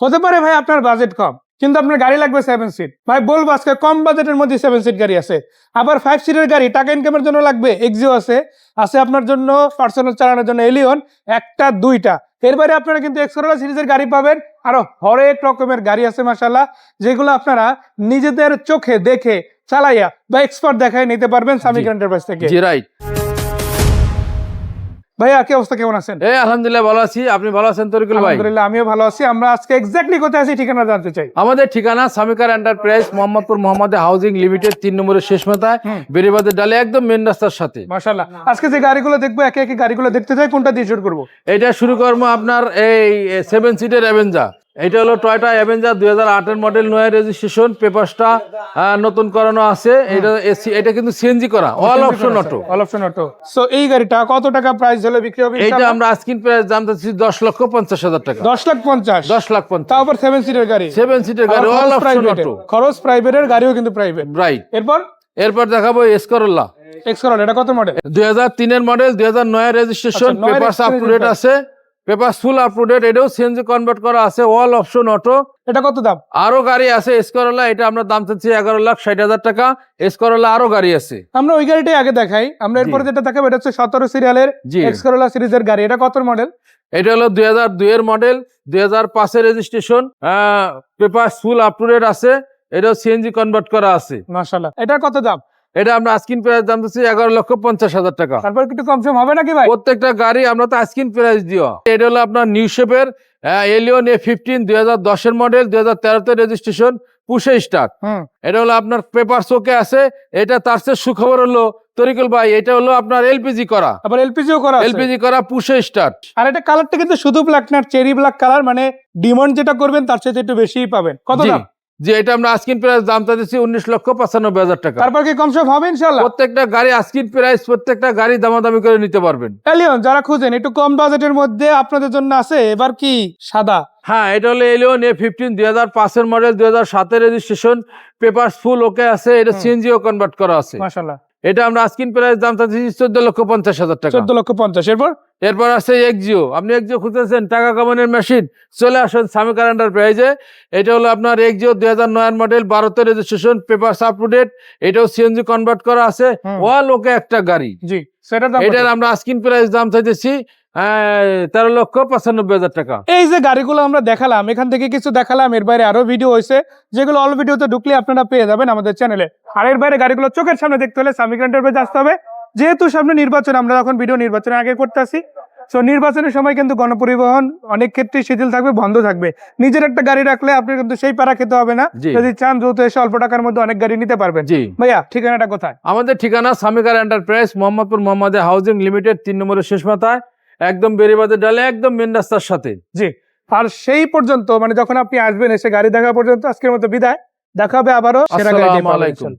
হতে পারে ভাই আপনার বাজেট কম কিন্তু আপনার গাড়ি লাগবে সেভেন সিট ভাই বলব আজকে কম বাজেটের মধ্যে সেভেন সিট গাড়ি আছে। আবার ফাইভ সিটের গাড়ি টাকা ইনকামের জন্য লাগবে এক্সিও আছে আছে আপনার জন্য পার্সোনাল চালানোর জন্য এলিয়ন একটা দুইটা। এর বাইরে আপনারা কিন্তু এক্সকোরোলা সিরিজের গাড়ি পাবেন আরও হরেক রকমের গাড়ি আছে মাসাল্লাহ যেগুলো আপনারা নিজেদের চোখে দেখে চালাইয়া বা এক্সপার্ট দেখায় নিতে পারবেন সামিক জি। এন্টারপ্রাইজ থেকে। জি রাইট ভাইয়া কি অবস্থা? কেমন আছেন? এই আলহামদুলিল্লাহ ভালো আছি। আপনি ভালো আছেন তরিকুল ভাই? আলহামদুলিল্লাহ আমিও ভালো আছি। আমরা আজকে এক্স্যাক্টলি কোথায় আছি ঠিকানা জানতে চাই। আমাদের ঠিকানা Samikar enterprise Mohammadpur Mohammad housing limited তিন নম্বরের শেষ মাথায়। বেরিবাদের ডালে একদম মেন রাস্তার সাথে। মাশাল্লাহ আজকে যে গাড়িগুলো দেখব একে একে গাড়িগুলো দেখতে চাই কোনটা দিয়ে শুরু করব? এটা শুরু করব আপনার এই সেভেন সিটের অ্যাভেঞ্জা এটা হলো টয়টা অ্যাভেঞ্জার দুই হাজার আটের মডেল নয় রেজিস্ট্রেশন পেপারসটা নতুন করানো আছে। এটা এটা কিন্তু সিএনজি করা all option auto all option auto so এই গাড়িটা কত টাকা প্রাইস হলে বিক্রি হবে এইটা আমরা আজকিন প্রাইস দাম চাচ্ছি দশ লক্ষ পঞ্চাশ হাজার টাকা। দশ লাখ পঞ্চাশ। দশ লাখ পঞ্চাশ। আবার সেভেন সিটের গাড়ি। সেভেন সিটের গাড়ি অল অপশন। অটো খরচ প্রাইভেটের গাড়িও কিন্তু প্রাইভেট রাইট এরপর? এরপর দেখাবো এসকরোল্লা এক্সকরল এটা কত মডেল দুই হাজার তিনের মডেল দুই হাজার নয় রেজিস্ট্রেশন আচ্ছা, নয় পেপার আপ টু ডেট আছে। পেপার ফুল আপ টু এটাও সিএনজি কনভার্ট করা আছে অল অপশন অটো এটা কত দাম? আরও গাড়ি আছে এসকরোলা এটা আমরা দাম চাচ্ছি এগারো লাখ ষাট হাজার টাকা। এসকরোলা আরও গাড়ি আছে। আমরা ওই গাড়িটাই আগে দেখাই। আমরা এরপরে যেটা দেখাবো এটা হচ্ছে সতেরো সিরিয়ালের জি। এক্সকরোলা সিরিজের গাড়ি। এটা কত মডেল এটা হলো দুই হাজার দুইয়ের মডেল দুই হাজার পাঁচের registration paper full up to আছে এটাও সিএনজি কনভার্ট করা আছে। মাশাল্লাহ এটা কত দাম? এটা আমরা আস্কিন প্রাইস দাম এগারো লক্ষ পঞ্চাশ হাজার টাকা। তারপর একটু কম হবে নাকি ভাই? প্রত্যেকটা গাড়ি আমরা তো আস্কিন প্রাইস দিও। এটা হলো আপনার নিউ শেপের এলিয়ন এ ফিফটিন দুই হাজার দশের মডেল দুই হাজার তেরোতে রেজিস্ট্রেশন পুষে স্টার্ট এটা হলো আপনার পেপার শোকে আছে এটা তার চেয়ে সুখবর হলো তরিকুল ভাই এটা হলো আপনার এলপিজি করা। আবার এলপিজিও করা এলপিজি করা পুষে স্টার্ট আর এটা কালারটা কিন্তু শুধু ব্ল্যাক না চেরি ব্ল্যাক কালার মানে ডিমান্ড যেটা করবেন তার সাথে একটু বেশিই পাবেন। কত দাম? যে এটা আমরা আস্কিন প্রাইস দামটা দিচ্ছি উনিশ লক্ষ পঁচানব্বই হাজার টাকা। তারপর কি কম সব হবে ইনশাল্লাহ প্রত্যেকটা গাড়ি আস্কিন প্রাইস প্রত্যেকটা গাড়ি দামাদামি করে নিতে পারবেন। এলিয়ন যারা খুঁজেন একটু কম বাজেটের মধ্যে আপনাদের জন্য আছে এবার কি সাদা? হ্যাঁ এটা হলো এলিয়ন এ ফিফটিন দুই হাজার পাঁচের মডেল দুই হাজার সাতের রেজিস্ট্রেশন পেপার ফুল ওকে আছে এটা সিএনজিও কনভার্ট করা আছে। মাশাল্লাহ এটা আমরা আস্কিন প্রাইস দাম চাচ্ছি চোদ্দ লক্ষ পঞ্চাশ হাজার টাকা। চোদ্দ লক্ষ পঞ্চাশ। এরপর? এরপর আছে এক্সিও আপনি এক্সিও খুঁজতেছেন টাকা কমানোর মেশিন চলে আসুন সামি সামিকার প্রাইজে এটা হলো আপনার এক্সিও দুই হাজার নয়ের মডেল বারোতে রেজিস্ট্রেশন পেপার আপডেট এটাও সিএনজি কনভার্ট করা আছে। ওয়াল ওকে একটা গাড়ি। জি সেটার দাম এটার আমরা আস্কিন প্রাইস দাম চাইতেছি তেরো লক্ষ পঁচানব্বই হাজার টাকা। এই যে গাড়িগুলো আমরা দেখালাম এখান থেকে কিছু দেখালাম এর বাইরে আরও ভিডিও হয়েছে যেগুলো অল ভিডিওতে ঢুকলে আপনারা পেয়ে যাবেন আমাদের চ্যানেলে আর এর বাইরে গাড়িগুলো চোখের সামনে দেখতে হলে সামিক এন্টারপ্রাইজ আসতে হবে। যেহেতু সামনে নির্বাচন আমরা এখন ভিডিও নির্বাচনের আগে করতে আসি তো নির্বাচনের সময় কিন্তু গণপরিবহন অনেক ক্ষেত্রে শিথিল থাকবে বন্ধ থাকবে। নিজের একটা গাড়ি রাখলে আপনি কিন্তু সেই পাড়া খেতে হবে না। যদি চান দ্রুত এসে অল্প টাকার মধ্যে অনেক গাড়ি নিতে পারবেন। জি। ভাইয়া ঠিকানাটা কোথায়? আমাদের ঠিকানা Samikar enterprise Mohammadpur Mohammad housing limited তিন নম্বরের শেষ মাথায় একদম বেরিবাদের ডালে একদম মেন রাস্তার সাথে। জি। আর সেই পর্যন্ত মানে যখন আপনি আসবেন এসে গাড়ি দেখা পর্যন্ত আজকের মতো বিদায়। দেখা হবে আবারও আসসালামু আলাইকুম।